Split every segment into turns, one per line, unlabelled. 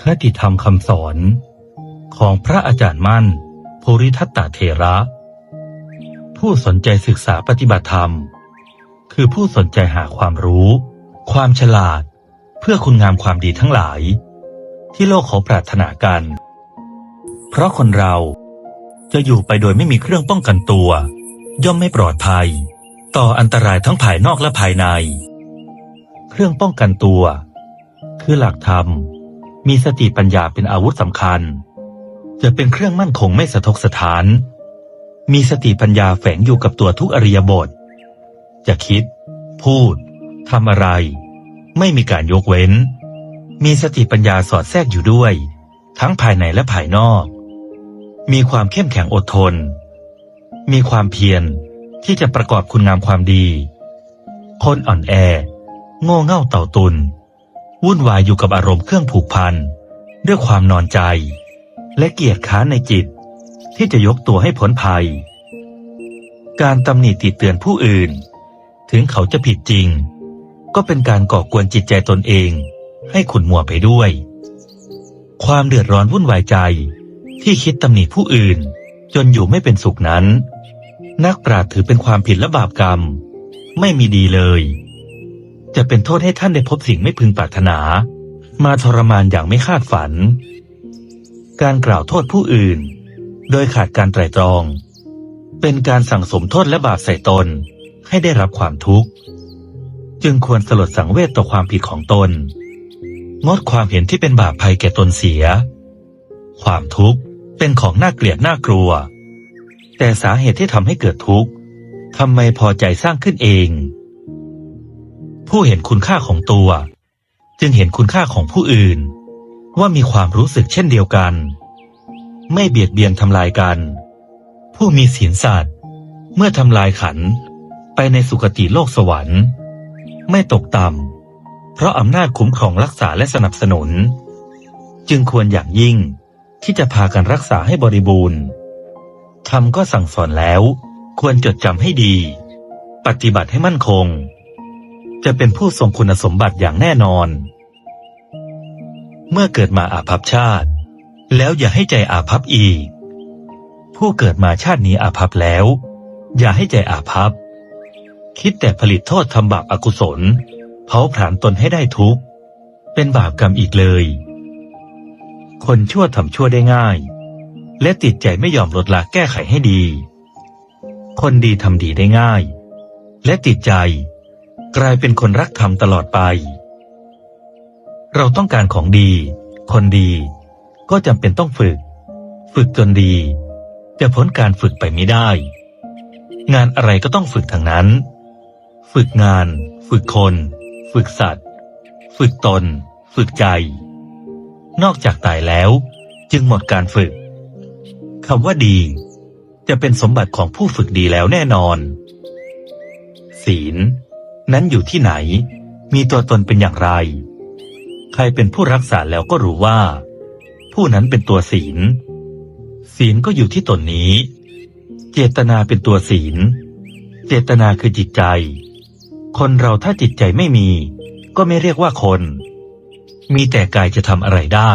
คติธรรมคำสอนของพระอาจารย์มั่น ภูริทัตตเถระ ผู้สนใจศึกษาปฏิบัติธรรม คือผู้สนใจหาความรู้ ความฉลาด เพื่อคุณงามความดีทั้งหลาย ที่โลกเขาปรารถนากัน เพราะคนเราจะอยู่ไปโดยไม่มีเครื่องป้องกันตัว ย่อมไม่ปลอดภัย ต่ออันตรายทั้งภายนอกและภายใน เครื่องป้องกันตัว คือหลักธรรม มีสติปัญญาเป็นอาวุธสำคัญ จะเป็นเครื่องมั่นคงไม่สะทกสถาน มีสติปัญญาแฝงอยู่กับตัวทุกอริยบท จะคิด พูดทำอะไร ไม่มีการยกเว้น มีสติปัญญาสอดแทรกอยู่ด้วย ทั้งภายในและภายนอก มีความเข้มแข็งอดทน มีความเพียร ที่จะประกอบคุณงามความดี คนอ่อนแอ โง่เง่าเต่าตุน วุ่นวายอยู่กับอารมณ์เครื่องผูกพัน ด้วยความนอนใจ และเกียจค้านในจิต ที่จะยกตัวให้พ้นภัย การตำหนิติเตือนผู้อื่น ถึงเขาจะผิดจริง ก็เป็นการก่อกวนจิตใจตนเอง ให้ขุ่นมัวไปด้วย ความเดือดร้อนวุ่นวายใจที่คิดตำหนิผู้อื่น จนอยู่ไม่เป็นสุขนั้น นักปราชญ์ถือเป็นความผิดและบาปกรรม ไม่มีดีเลย จะเป็นโทษให้ท่านได้พบสิ่งไม่พึงปรารถนา มาทรมานอย่างไม่คาดฝัน การกล่าวโทษผู้อื่น โดยขาดการไตร่ตรอง เป็นการสั่งสมโทษและบาปใส่ตนให้ได้รับความทุกข์ จึงควรสลดสังเวชต่อความผิดของตน งดความเห็นที่เป็นบาปภัยแก่ตนเสีย ความทุกข์เป็นของน่าเกลียดน่ากลัว แต่สาเหตุที่ทำให้เกิดทุกข์ทำไมพอใจสร้างขึ้นเอง ผู้เห็นคุณค่าของตัว จึงเห็นคุณค่าของผู้อื่น ว่ามีความรู้สึกเช่นเดียวกัน ไม่เบียดเบียนทำลายกัน ผู้มีศีลสัตว์เมื่อทำลายขันไปในสุคติโลกสวรรค์ ไม่ตกต่ำเพราะอำนาจคุ้มครองรักษาและสนับสนุน จึงควรอย่างยิ่งที่จะพากันรักษาให้บริบูรณ์ ธรรมก็สั่งสอนแล้ว ควรจดจำให้ดี ปฏิบัติให้มั่นคง จะเป็นผู้ทรงคุณสมบัติอย่างแน่นอน เมื่อเกิดมาอาภัพชาติ แล้วอย่าให้ใจอาภัพอีก ผู้เกิดมาชาตินี้อาภัพแล้ว อย่าให้ใจอาภัพ คิดแต่ผลิตโทษทำบาปอากุศล เผาผลาญตนให้ได้ทุกข์เป็นบาปกรรมอีกเลย คนชั่วทำชั่วได้ง่าย และติดใจไม่ยอมลดละแก้ไขให้ดี คนดีทำดีได้ง่าย และติดใจ กลายเป็นคนรักธรรมตลอดไป เราต้องการของดี คนดี ก็จำเป็นต้องฝึก ฝึกจนดี จะพ้นการฝึกไปไม่ได้ งานอะไรก็ต้องฝึกทั้งนั้น ฝึกงาน ฝึกคน ฝึกสัตว์ ฝึกตน ฝึกใจ นอกจากตายแล้ว จึงหมดการฝึก คำว่าดี จะเป็นสมบัติของผู้ฝึกดีแล้วแน่นอน ศีล นั้นอยู่ที่ไหน มีตัวตนเป็นอย่างไร ใครเป็นผู้รักษาแล้วก็รู้ว่า ผู้นั้นเป็นตัวศีล ศีลก็อยู่ที่ตนนี้ เจตนาเป็นตัวศีล เจตนาคือจิตใจ คนเราถ้าจิตใจไม่มี ก็ไม่เรียกว่าคน มีแต่กายจะทำอะไรได้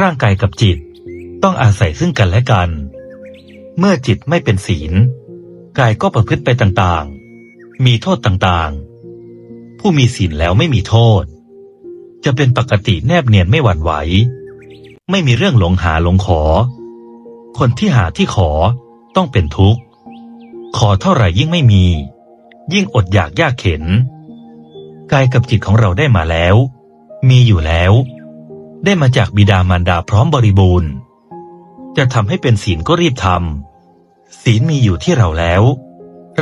ร่างกายกับจิต ต้องอาศัยซึ่งกันและกัน เมื่อจิตไม่เป็นศีล กายก็ประพฤติไปต่างๆ มีโทษต่างๆ ผู้มีศีลแล้วไม่มีโทษ จะเป็นปกติแนบเนียนไม่หวั่นไหว ไม่มีเรื่องหลงหาหลงขอ คนที่หาที่ขอต้องเป็นทุกข์ ขอเท่าไหร่ยิ่งไม่มี ยิ่งอดอยากยากเข็น กายกับจิตของเราได้มาแล้ว มีอยู่แล้ว ได้มาจากบิดามารดาพร้อมบริบูรณ์ จะทำให้เป็นศีลก็รีบทำศีลมีอยู่ที่เราแล้ว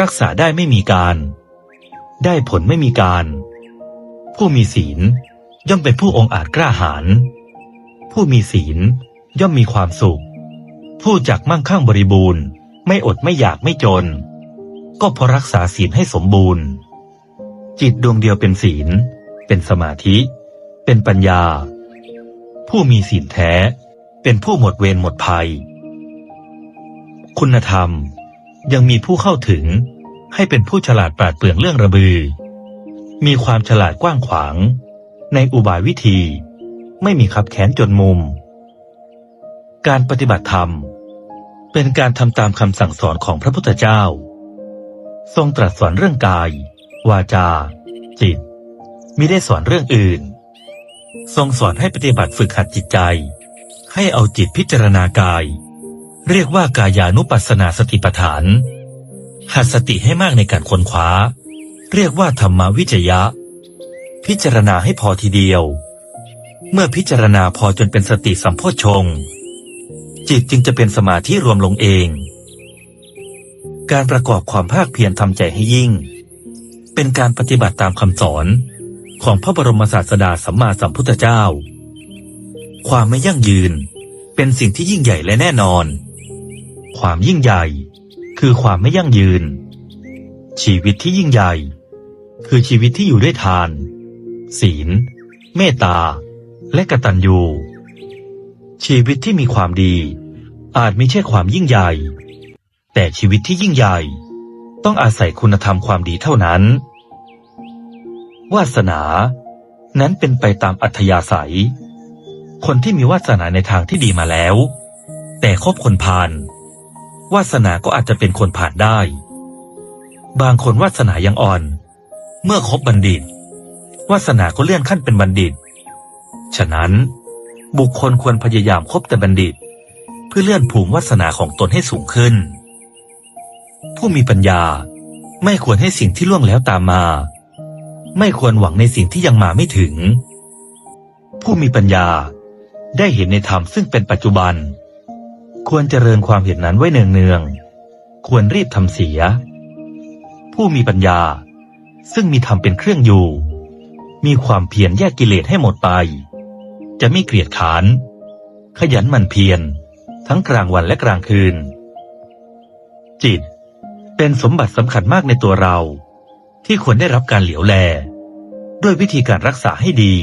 รักษาได้ไม่มีการ ได้ผลไม่มีการ ผู้มีศีลย่อมเป็นผู้องอาจกล้าหาญผู้มีศีลย่อมมีความสุข ผู้จักมั่งคั่งบริบูรณ์ ไม่อดไม่อยากไม่จน ก็เพราะรักษาศีลให้สมบูรณ์ จิตดวงเดียวเป็นศีล เป็นสมาธิ เป็นปัญญา ผู้มีศีลแท้ เป็นผู้หมดเวรหมดภัย คุณธรรมยังมีผู้เข้าถึงให้เป็นผู้ฉลาดปราดเปรื่องเรื่องระบือ มีความฉลาดกว้างขวาง ในอุบายวิธี ไม่มีขับแขนจนมุม การปฏิบัติธรรม เป็นการทำตามคำสั่งสอนของพระพุทธเจ้า ทรงตรัสสอนเรื่องกาย วาจา จิตมิได้สอนเรื่องอื่น ทรงสอนให้ปฏิบัติฝึกหัดจิตใจ ให้เอาจิตพิจารณากาย เรียกว่ากายานุปัสสนาสติปัฏฐาน หัดสติให้มากในการค้นคว้า เรียกว่าธรรมวิจยะ พิจารณาให้พอทีเดียว เมื่อพิจารณาพอจนเป็นสติสัมโพชฌงจิตจึงจะเป็นสมาธิรวมลงเอง การประกอบความภาคเพียรทำใจให้ยิ่ง เป็นการปฏิบัติตามคำสอนของพระบรมศาสดาสัมมาสัมพุทธเจ้า ความไม่ยั่งยืน เป็นสิ่งที่ยิ่งใหญ่และแน่นอน ความยิ่งใหญ่ คือความไม่ยั่งยืน ชีวิตที่ยิ่งใหญ่ คือชีวิตที่อยู่ด้วยทาน ศีล เมตตา และกตัญญูชีวิตที่มีความดี อาจไม่ใช่ความยิ่งใหญ่ แต่ชีวิตที่ยิ่งใหญ่ ต้องอาศัยคุณธรรมความดีเท่านั้น วาสนา นั้นเป็นไปตามอัธยาศัย คนที่มีวาสนาในทางที่ดีมาแล้ว แต่คบคนพาลวาสนาก็อาจจะเป็นคนผ่านได้ บางคนวาสนายังอ่อน เมื่อคบบัณฑิต วาสนาก็เลื่อนขั้นเป็นบัณฑิต ฉะนั้น บุคคลควรพยายามคบแต่บัณฑิต เพื่อเลื่อนภูมิวาสนาของตนให้สูงขึ้น ผู้มีปัญญาไม่ควรให้สิ่งที่ล่วงแล้วตามมา ไม่ควรหวังในสิ่งที่ยังมาไม่ถึง ผู้มีปัญญา ได้เห็นในธรรมซึ่งเป็นปัจจุบัน ควรเจริญความเห็นนั้นไว้เนืองๆ ควรรีบทำเสีย ผู้มีปัญญา ซึ่งมีธรรมเป็นเครื่องอยู่ มีความเพียรแยกกิเลสให้หมดไป จะไม่เกลียดขาน ขยันหมั่นเพียรทั้งกลางวันและกลางคืน จิต เป็นสมบัติสำคัญมากในตัวเรา ที่ควรได้รับการเหลียวแล ด้วยวิธีการรักษาให้ดี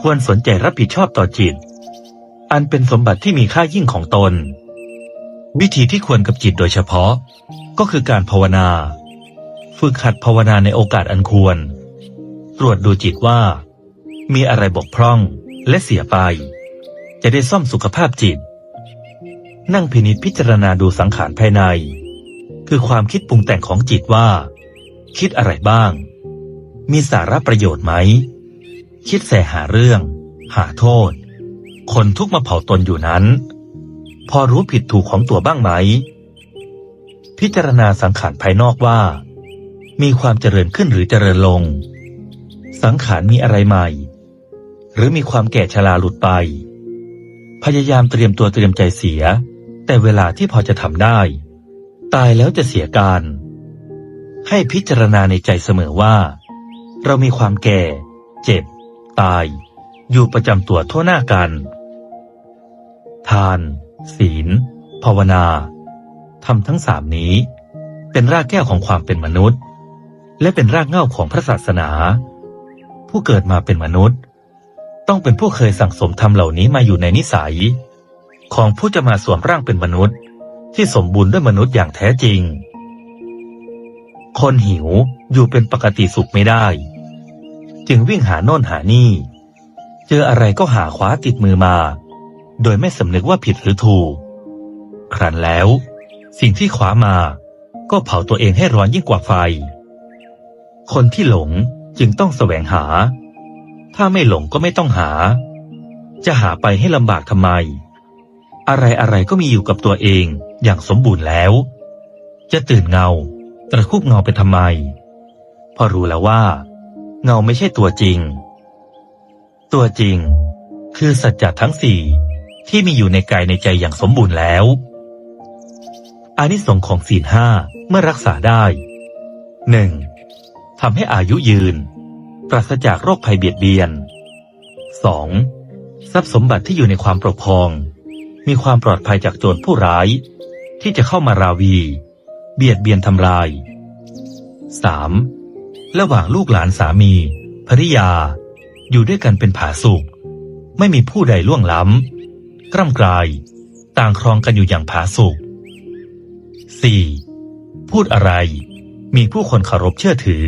ควรสนใจรับผิดชอบต่อจิต อันเป็นสมบัติที่มีค่ายิ่งของตน วิธีที่ควรกับจิตโดยเฉพาะ ก็คือการภาวนา ฝึกหัดภาวนาในโอกาสอันควร ตรวจดูจิตว่า มีอะไรบกพร่องและเสียไป จะได้ซ่อมสุขภาพจิต นั่งพินิจพิจารณาดูสังขารภายใน คือความคิดปรุงแต่งของจิตว่า คิดอะไรบ้าง มีสาระประโยชน์ไหม คิดแสหาเรื่อง หาโทษ คนทุกมาเผาตนอยู่นั้น พอรู้ผิดถูกของตัวบ้างไหม พิจารณาสังขารภายนอกว่า มีความเจริญขึ้นหรือเจริญลง สังขารมีอะไรใหม่ หรือมีความแก่ชราหลุดไป พยายามเตรียมตัวเตรียมใจเสีย แต่เวลาที่พอจะทำได้ ตายแล้วจะเสียการ ให้พิจารณาในใจเสมอว่า เรามีความแก่ เจ็บ ตาย อยู่ประจำตัวทั่วหน้ากัน ทาน ศีล ภาวนาทำทั้งสามนี้ เป็นรากแก้วของความเป็นมนุษย์ และเป็นรากเง้าของพระศาสนา ผู้เกิดมาเป็นมนุษย์ ต้องเป็นผู้เคยสั่งสมธรรมเหล่านี้มาอยู่ในนิสัย ของผู้จะมาสวมร่างเป็นมนุษย์ ที่สมบูรณ์ด้วยมนุษย์อย่างแท้จริง คนหิวอยู่เป็นปกติสุขไม่ได้ จึงวิ่งหาโน่นหานี่ เจออะไรก็หาคว้าติดมือมา โดยไม่สำนึกว่าผิดหรือถูก ครั้นแล้ว สิ่งที่คว้ามา ก็เผาตัวเองให้ร้อนยิ่งกว่าไฟ คนที่หลงจึงต้องแสวงหา ถ้าไม่หลงก็ไม่ต้องหา จะหาไปให้ลำบากทำไม อะไรอะไรก็มีอยู่กับตัวเองอย่างสมบูรณ์แล้ว จะตื่นเงาตระคุบเงาไปทำไม พอรู้แล้วว่า เงาไม่ใช่ตัวจริง ตัวจริง คือสัจจะทั้งสี่ที่มีอยู่ในกายในใจอย่างสมบูรณ์แล้วอานิสงส์ของศีลห้าเมื่อรักษาได้หนึ่งทำให้อายุยืน ปราศจากโรคภัยเบียดเบียน 2. ทรัพย์สมบัติที่อยู่ในความปกครอง มีความปลอดภัยจากโจรผู้ร้าย ที่จะเข้ามาราวี เบียดเบียนทำลาย 3. ระหว่างลูกหลานสามีภริยา อยู่ด้วยกันเป็นผาสุกไม่มีผู้ใดล่วงล้ำกล้ำกลาย ต่างครองกันอยู่อย่างผาสุก 4. พูดอะไร มีผู้คนเคารพเชื่อถือ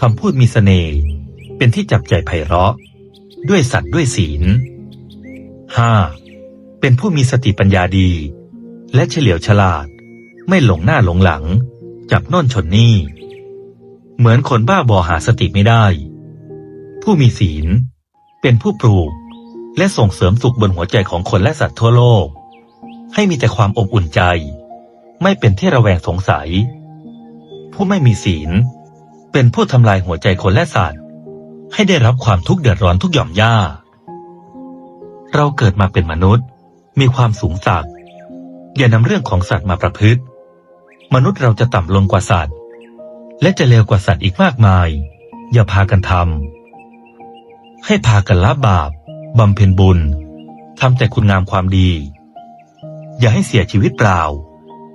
คำพูดมีเสน่ห์เป็นที่จับใจไพเราะ ด้วยสัตว์ด้วยศีล 5. เป็นผู้มีสติปัญญาดี และเฉลียวฉลาด ไม่หลงหน้าหลงหลัง จับน่นชนนี่ เหมือนคนบ้าบอหาสติไม่ได้ ผู้มีศีล เป็นผู้ปลูก และส่งเสริมสุขบนหัวใจของคนและสัตว์ทั่วโลก ให้มีแต่ความอบอุ่นใจ ไม่เป็นที่ระแวงสงสัย ผู้ไม่มีศีล เป็นผู้ทำลายหัวใจคนและสัตว์ ให้ได้รับความทุกข์เดือดร้อนทุกหย่อมย่า เราเกิดมาเป็นมนุษย์ มีความสูงสักอย่านำเรื่องของสัตว์มาประพฤติ มนุษย์เราจะต่ำลงกว่าสัตว์ และจะเลวกว่าสัตว์อีกมากมาย อย่าพากันทำให้พากันละบาปบำเพ็ญบุญทำแต่คุณงามความดี อย่าให้เสียชีวิตเปล่า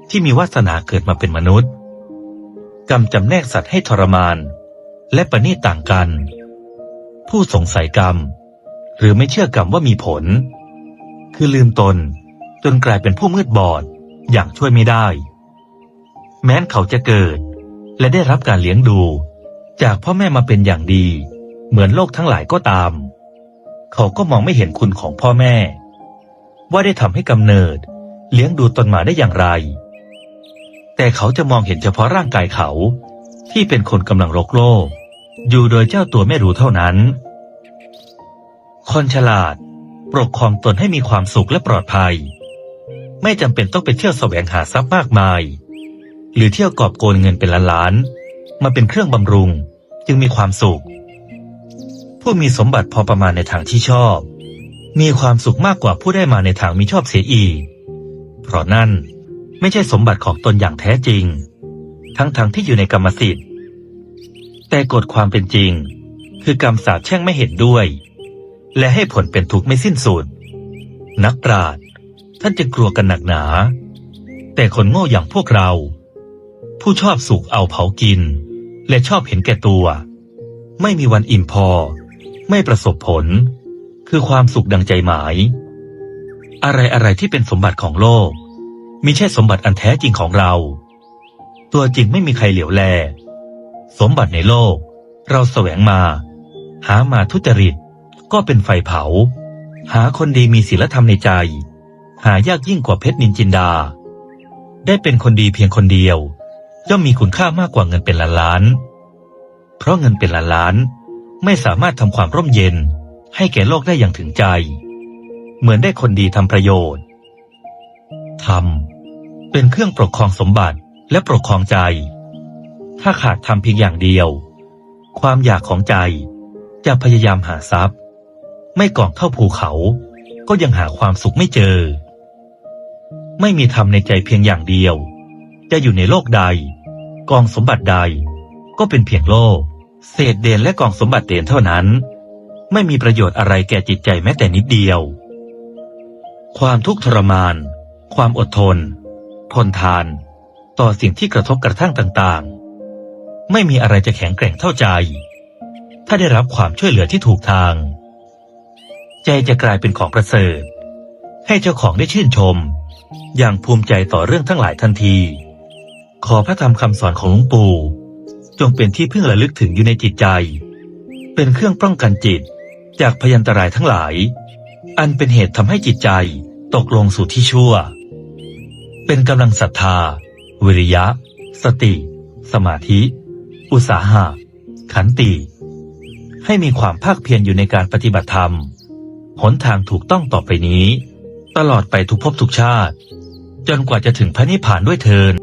ที่มีวาสนาเกิดมาเป็นมนุษย์กรรมจำแนกสัตว์ให้ทรมาน และประณีตต่างกัน ผู้สงสัยกรรม หรือไม่เชื่อกรรมว่ามีผล คือลืมตนจนกลายเป็นผู้มืดบอดอย่างช่วยไม่ได้ แม้นเขาจะเกิด และได้รับการเลี้ยงดู จากพ่อแม่มาเป็นอย่างดี เหมือนโลกทั้งหลายก็ตาม เขาก็มองไม่เห็นคุณของพ่อแม่ ว่าได้ทำให้กำเนิด เลี้ยงดูตนมาได้อย่างไร แต่เขาจะมองเห็นเฉพาะร่างกายเขา ที่เป็นคนกำลังรกโลก อยู่โดยเจ้าตัวไม่รู้เท่านั้น คนฉลาดปกครองตนให้มีความสุขและปลอดภัย ไม่จำเป็นต้องไปเที่ยวแสวงหาทรัพย์มากมาย หรือเที่ยวกอบโกยเงินเป็นล้านๆมาเป็นเครื่องบำรุงจึงมีความสุข ผู้มีสมบัติพอประมาณในทางที่ชอบ มีความสุขมากกว่าผู้ได้มาในทางมิชอบเสียอีก เพราะนั่นไม่ใช่สมบัติของตนอย่างแท้จริง ทั้งๆทที่อยู่ในกรรมสิทธิ์ แต่กฎความเป็นจริง คือกรรมสาปแช่งไม่เห็นด้วย และให้ผลเป็นทุกข์ไม่สิ้นสุด นักปราชญ์ท่านจะกลัวกันหนักหนา แต่คนโง่อย่างพวกเรา ผู้ชอบสุขเอาเผากิน และชอบเห็นแก่ตัว ไม่มีวันอิ่มพอ ไม่ประสบผล คือความสุขดังใจหมาย อะไรอะไรที่เป็นสมบัติของโลกมิใช่สมบัติอันแท้จริงของเรา ตัวจริงไม่มีใครเหลียวแล สมบัติในโลก เราแสวงมา หามาทุจริต ก็เป็นไฟเผา หาคนดีมีศีลธรรมในใจ หายากยิ่งกว่าเพชรนินจินดา ได้เป็นคนดีเพียงคนเดียว ย่อมมีคุณค่ามากกว่าเงินเป็นล้านล้าน เพราะเงินเป็นล้านล้านไม่สามารถทำความร่มเย็นให้แก่โลกได้อย่างถึงใจ เหมือนได้คนดีทำประโยชน์ธรรมเป็นเครื่องปกครองสมบัติและปกครองใจ ถ้าขาดทำเพียงอย่างเดียว ความอยากของใจจะพยายามหาทรัพย์ ไม่ก่องเข้าภูเขา ก็ยังหาความสุขไม่เจอ ไม่มีธรรมในใจเพียงอย่างเดียว จะอยู่ในโลกใด กองสมบัติใด ก็เป็นเพียงโลก เศษเดนและกองสมบัติเดนเท่านั้น ไม่มีประโยชน์อะไรแก่จิตใจแม้แต่นิดเดียว ความทุกข์ทรมาน ความอดทน ทนทาน ต่อสิ่งที่กระทบกระทั่งต่างๆ ไม่มีอะไรจะแข็งแกร่งเท่าใจ ถ้าได้รับความช่วยเหลือที่ถูกทาง ใจจะกลายเป็นของประเสริฐให้เจ้าของได้ชื่นชม อย่างภูมิใจต่อเรื่องทั้งหลายทันที ขอพระธรรมคำสอนของหลวงปู่ จงเป็นที่พึ่งระลึกถึงอยู่ในจิตใจ เป็นเครื่องป้องกันจิตจากพยันตรายทั้งหลาย อันเป็นเหตุทำให้จิตใจตกลงสู่ที่ชั่ว เป็นกำลังศรัทธา วิริยะ สติ สมาธิ อุตสาหะ ขันติ ให้มีความภาคเพียรอยู่ในการปฏิบัติธรรม หนทางถูกต้องต่อไปนี้ ตลอดไปทุกภพทุกชาติ จนกว่าจะถึงพระนิพพานด้วยเทิน